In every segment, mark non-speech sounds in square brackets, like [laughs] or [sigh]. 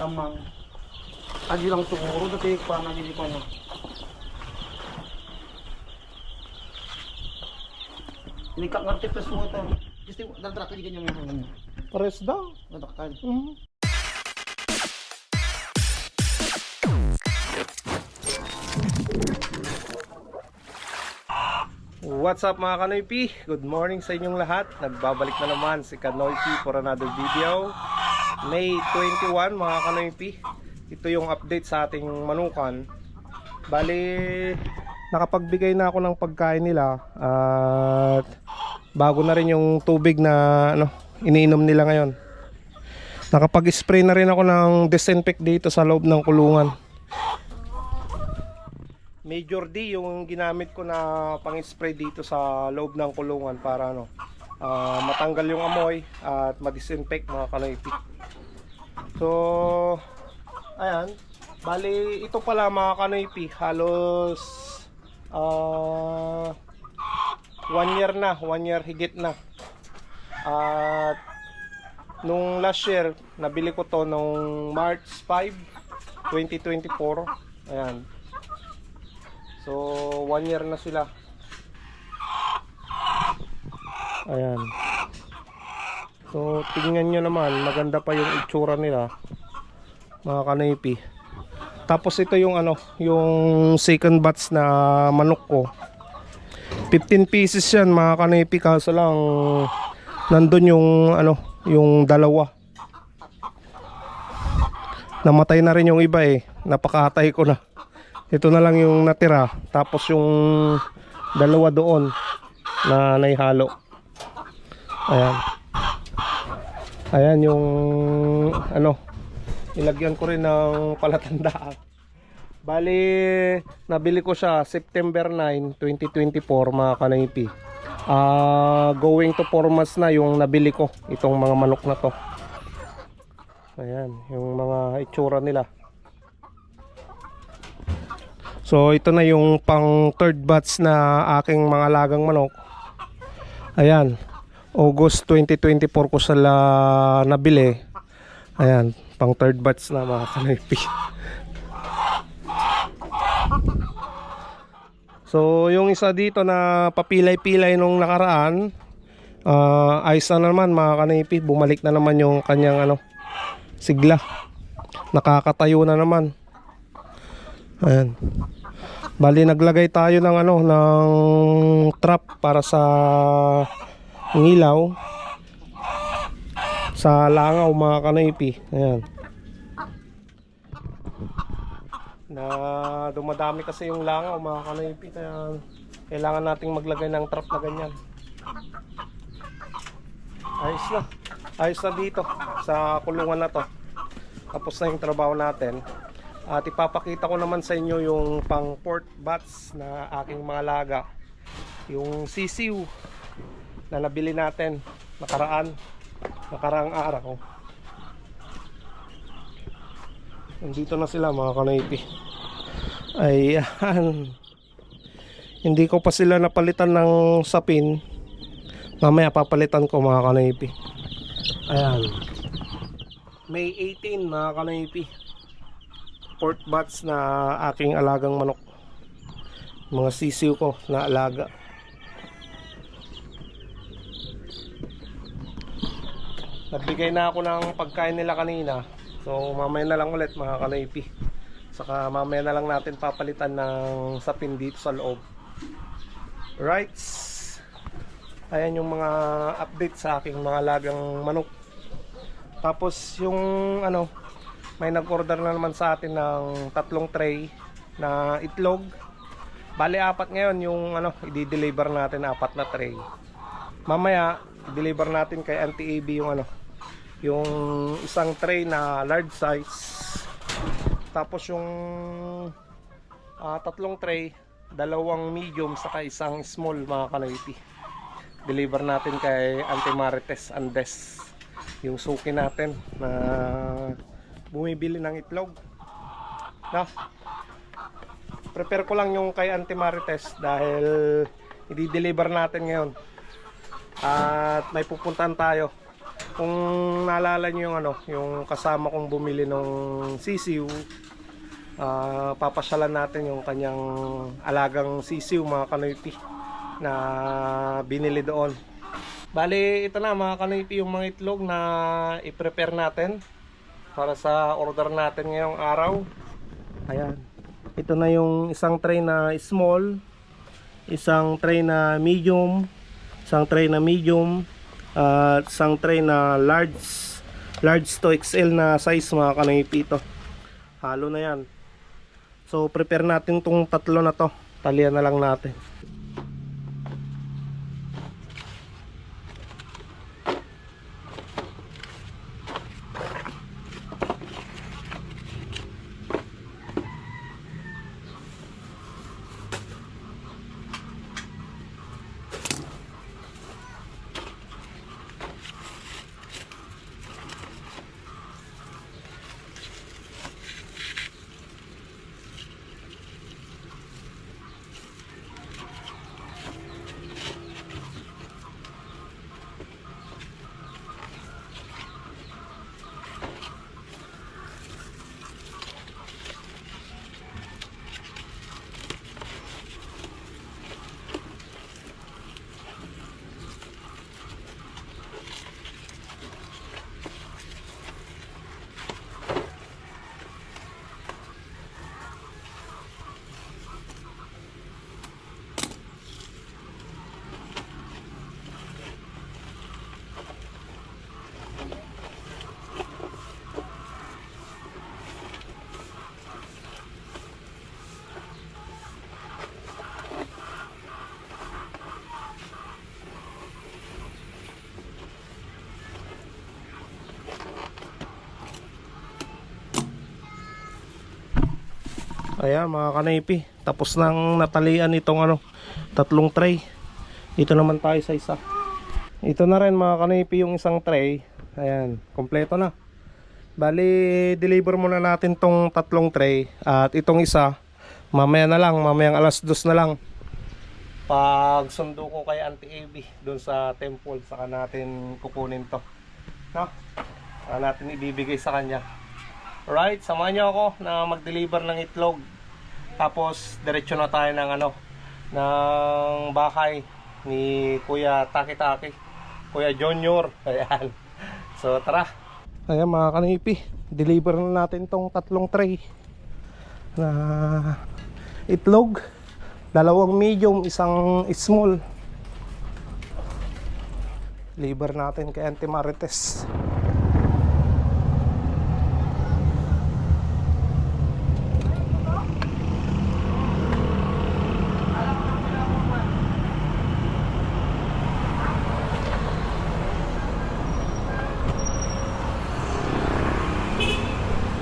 Tamang. Agi lang siguro dati pa nagili ko na. Ini kak ngerti plus mo ito. Gusto mo dan trato ganyan mo yung Pares daw. nadakal. Mhm. What's up mga Kanoypi? Good morning sa inyong lahat. Nagbabalik na naman si Kanoypi for another video. May 21 mga Kanoypi. Ito yung update sa ating manukan. Bali, nakapagbigay na ako ng pagkain nila at bago na rin yung tubig na ano, iniinom nila ngayon. Nakapag-spray na rin ako ng disinfect dito sa loob ng kulungan. Major D yung ginamit ko na pang-spray dito sa loob ng kulungan para ano, ah, matanggal yung amoy at ma-disinfect mga kanoypi. So, ayan. Bali, ito pala mga kanoypi, halos ah, one year na, one year higit na. At nung last year, nabili ko to nung March 5, 2024. Ayan. So, one year na sila. Ayan. So, tingnan nyo naman, maganda pa yung itsura nila. Mga kanaypi. Tapos ito yung ano, yung second batch na manok ko. 15 pieces yan mga kanaypi kaso lang nandun yung ano, yung dalawa. Namatay na rin yung iba eh. Napakatay ko na. Ito na lang yung natira. Tapos yung dalawa doon na naihalo. Ayan. Ayan yung ano. Ilagyan ko rin ng palatandaan. Bali, nabili ko siya September 9, 2024 mga kanaypi. Ah, going to 4 months na yung nabili ko itong mga manok na to. Ayan, yung mga itsura nila. So ito na yung pang third batch na aking mga lagang manok. Ayan. August 2024 ko sila nabili. Ayan, pang third batch na mga kanaypi. So yung isa dito na papilay-pilay nung nakaraan, ah ayos na naman mga kanaypi, bumalik na naman yung kanyang ano, sigla. Nakakatayo na naman. Ayan. Bali naglagay tayo ng ano ng trap para sa ngilaw sa langaw mga kanaypi. Ayan. Na dumadami kasi yung langaw mga kanaypi kaya kailangan nating maglagay ng trap na ganyan. Ayos na. Ayos na dito sa kulungan na to. Tapos na yung trabaho natin. At ipapakita ko naman sa inyo yung pang port bats na aking mga laga. Yung sisiw na nabili natin nakaraan, nakaraang araw. Nandito na sila mga kanaypi. Ayan. [laughs] Hindi ko pa sila napalitan ng sapin. Mamaya papalitan ko mga kanaypi. Ayan. May 18 mga kanaypi pork bats na aking alagang manok mga sisiw ko na alaga nagbigay na ako ng pagkain nila kanina. So mamaya na lang ulit mga kanaypi. Saka mamaya na lang natin papalitan ng sapin dito sa loob. Right ayan yung mga update sa aking mga alagang manok. Tapos yung ano may nag-order na naman sa atin ng tatlong tray na itlog. Bali apat ngayon yung ano, i-deliver natin apat na tray. Mamaya i-deliver natin kay Auntie AB yung ano, yung isang tray na large size. Tapos yung ah, tatlong tray, dalawang medium saka isang small mga kanayti. Deliver natin kay Auntie Marites Andes. Yung suki natin na bumibili ng itlog. No? Prepare ko lang yung kay Auntie Marites dahil i-deliver natin ngayon. At may pupuntahan tayo. Kung naalala nyo yung ano, yung kasama kong bumili ng sisiw, ah, papasyalan natin yung kanyang alagang sisiw mga kanoypi na binili doon. Bali, ito na mga kanoypi yung mga itlog na i-prepare natin para sa order natin ngayong araw. Ayan. Ito na yung isang tray na small, isang tray na medium, isang tray na medium, at isang tray na large, large to XL na size mga kanoypi ito. Halo na yan. So prepare natin tong tatlo na to. Talian na lang natin. Ayan mga kanaypi. Tapos nang natalian itong ano, tatlong tray. Dito naman tayo sa isa. Ito na rin mga kanaypi yung isang tray. Ayan, kompleto na. Bali, deliver muna natin tong tatlong tray. At itong isa, mamaya na lang, mamayang alas dos na lang. Pag sundo ko kay Auntie AB doon sa temple, saka natin kukunin to. No? Saka natin ibibigay sa kanya. Alright, samahan niyo ako na mag-deliver ng itlog. Tapos diretso na tayo ng ano ng bahay ni Kuya Taki Taki. Kuya Junior. [laughs] Ayan. So tara. Ayan mga kanipi, deliver na natin tong tatlong tray na itlog. Dalawang medium, isang small. Deliver natin kay Auntie Marites.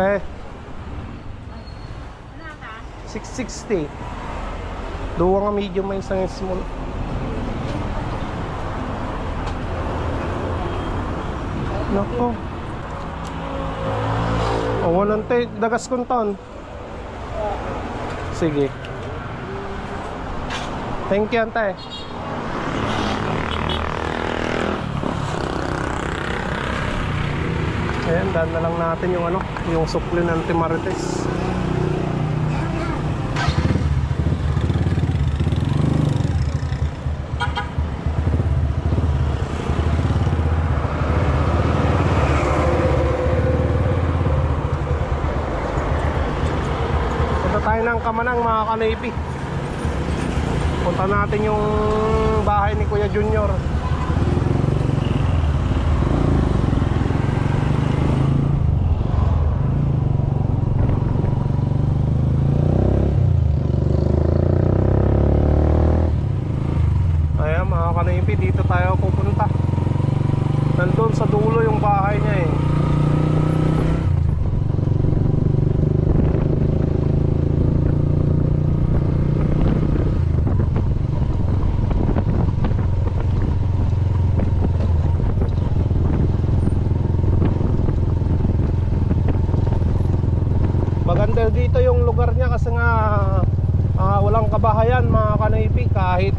Te. 660. Duwa nga medium may isang small. Nako. O, walang te. Dagas kong taon. Sige. Thank you, ante. Ayan, daan na lang natin yung ano, yung sukli ng Timarites. Punta tayo ng Kamanang mga kanaypi. Punta natin yung bahay ni Kuya Junior. Kanaypi, dito tayo pupunta. Nandun sa dulo yung bahay niya eh. Maganda dito yung lugar niya kasi nga ah, walang kabahayan mga kanaypi kahit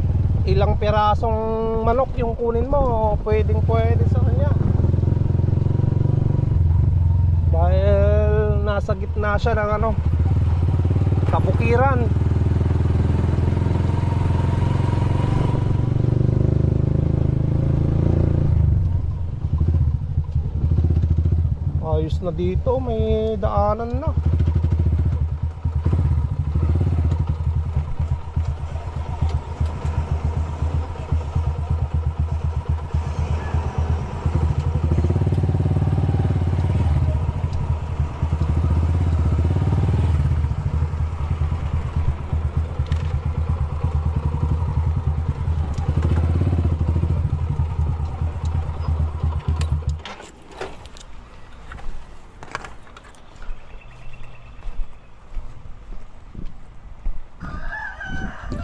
ilang pirasong manok yung kunin mo pwedeng pwede sa kanya. Dahil nasa gitna siya ng ano kabukiran ayos na dito may daanan na.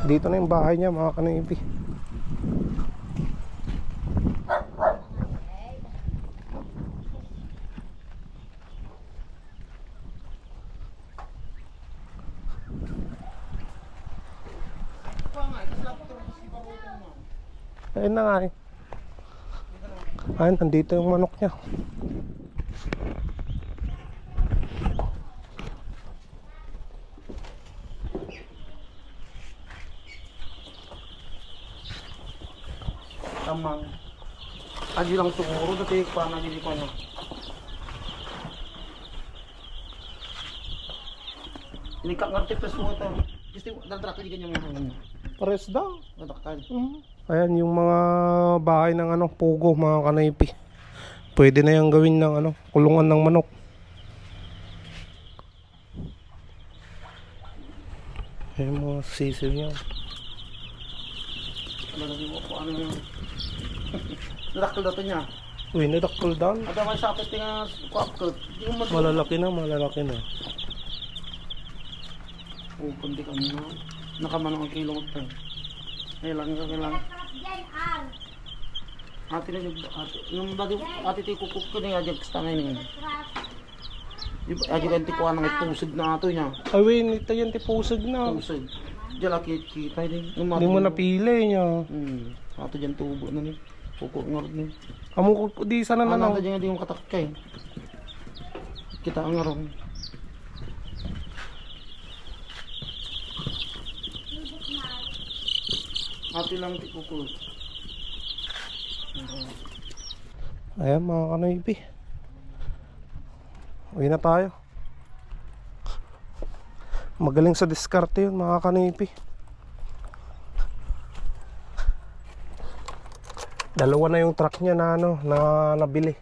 Dito na yung bahay niya mga kanipi. Ayun na nga eh. Ayun, nandito yung manok niya. Tamang. Adi lang siguro dati pa na hindi ko ano. Ini kak ngerti plus mo ito. Gusto dan traktor di ganyan mo. Pares daw. Nadaktal. Ayan yung mga bahay ng ano, pugo, mga kanaypi. Pwede na yung gawin ng ano, kulungan ng manok. Ayan mga sisiw niya. Ano na mo ko ano yung Nadaktal daw to niya. Uy, nadaktal down. Ada may sapit nga mas Malalaki na, malalaki na. Oh, kundi ka na. Nakamanong ang kilo mo to. Kailangan ka kailangan. Ate na yung ate. Yung bagi ate ti kukuk ko na yung kasta ngayon. Yung adi kan ti kuha ng pusod na ato niya. Ay, wait, ito yan, tipusag na. Pusod. Diyan laki kita. Hindi mo napili niya. Hmm. Ato dyan tubo na ni. Kuko ngorod ni. Amo ko di sana na Ano lang. na dyan di yung katakay. Kita ang ngaron. Ate lang ti kuko. Ayan mga kanaypi. Uwi na tayo. Magaling sa diskarte yun mga kanaypi. Dalawa na yung truck niya na ano, na nabili.